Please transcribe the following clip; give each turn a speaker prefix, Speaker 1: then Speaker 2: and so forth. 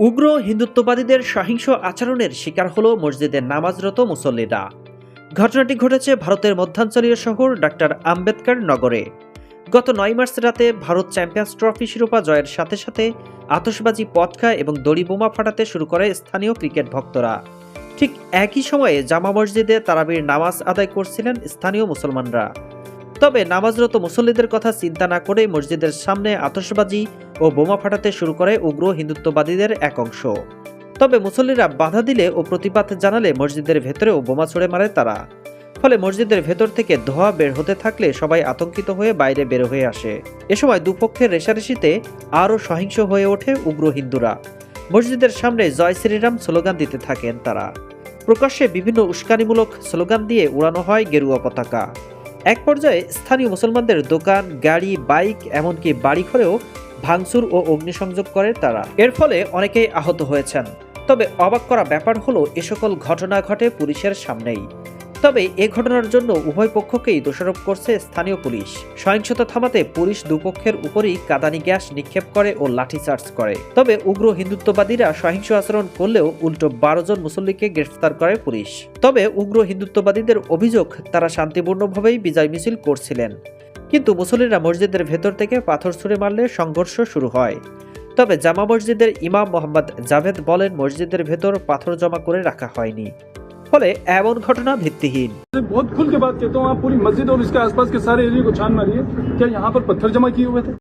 Speaker 1: উগ্র হিন্দুত্ববাদীদের সহিংস আচরণের শিকার হল মসজিদের নামাজরত মুসল্লিরা। ঘটনাটি ঘটেছে ভারতের মধ্যাঞ্চলীয় শহর ডাক্তার আম্বেদকর নগরে। গত নয় মার্চ রাতে ভারত চ্যাম্পিয়ন্স ট্রফি শিরোপা জয়ের সাথে সাথে আতশবাজি পটকা এবং দড়ি বোমা ফাটাতে শুরু করে স্থানীয় ক্রিকেট ভক্তরা। ঠিক একই সময়ে জামা মসজিদে তারাবির নামাজ আদায় করছিলেন স্থানীয় মুসলমানরা। তবে নামাজরত মুসল্লিদের কথা চিন্তা না করে মসজিদের সামনে আতশবাজি ও বোমা ফাটাতে শুরু করে উগ্র হিন্দুত্ববাদীদের এক অংশ। তবে মুসল্লিরা বাধা দিলে ও প্রতিবাদ জানালে মসজিদের ভেতরেও বোমা ছুড়ে মারে তারা। ফলে মসজিদের ভেতর থেকে ধোয়া বের হতে থাকলে সবাই আতঙ্কিত হয়ে বাইরে বের হয়ে আসে। এ সময় দুপক্ষের রেশারেশিতে আরও সহিংস হয়ে ওঠে উগ্র হিন্দুরা। মসজিদের সামনে জয় শ্রীরাম স্লোগান দিতে থাকেন তারা। প্রকাশ্যে বিভিন্ন উস্কানিমূলক স্লোগান দিয়ে উড়ানো হয় গেরুয়া পতাকা। এক পর্যায়ে স্থানীয় মুসলমানদের দোকান, গাড়ি, বাইক, এমনকি বাড়ি বাড়িঘরেও ভাঙচুর ও অগ্নিসংযোগ করে তারা। এর ফলে অনেকেই আহত হয়েছেন। তবে অবাক করা ব্যাপার হলো, এ সকল ঘটনা ঘটে পুলিশের সামনেই। তবে এ ঘটনার জন্য উভয় পক্ষকেই দোষারোপ করছে স্থানীয় পুলিশ। সহিংসতা থামাতে পুলিশ দুপক্ষের উপরই কাদানি গ্যাস নিক্ষেপ করে ও লাঠিচার্জ করে। তবে উগ্র হিন্দুত্ববাদীরা সহিংস আচরণ করলেও উল্টো বারো জন মুসল্লিকে গ্রেফতার করে পুলিশ। তবে উগ্র হিন্দুত্ববাদীদের অভিযোগ, তারা শান্তিপূর্ণভাবেই বিজয় মিছিল করছিলেন। কিন্তু মুসল্লিরা মসজিদের ভেতর থেকে পাথর ছুঁড়ে মারলে সংঘর্ষ শুরু হয়। তবে জামা মসজিদের ইমাম মোহাম্মদ জাভেদ বলেন, মসজিদের ভেতর পাথর জমা করে রাখা হয়নি। ফলে এমন ঘটনা ভিত্তিহীন
Speaker 2: से बहुत खुल के बात कहता हूँ आप पूरी मस्जिद और इसके आसपास के सारे एरिया को छान मारिए क्या यहाँ पर पत्थर जमा किए हुए थे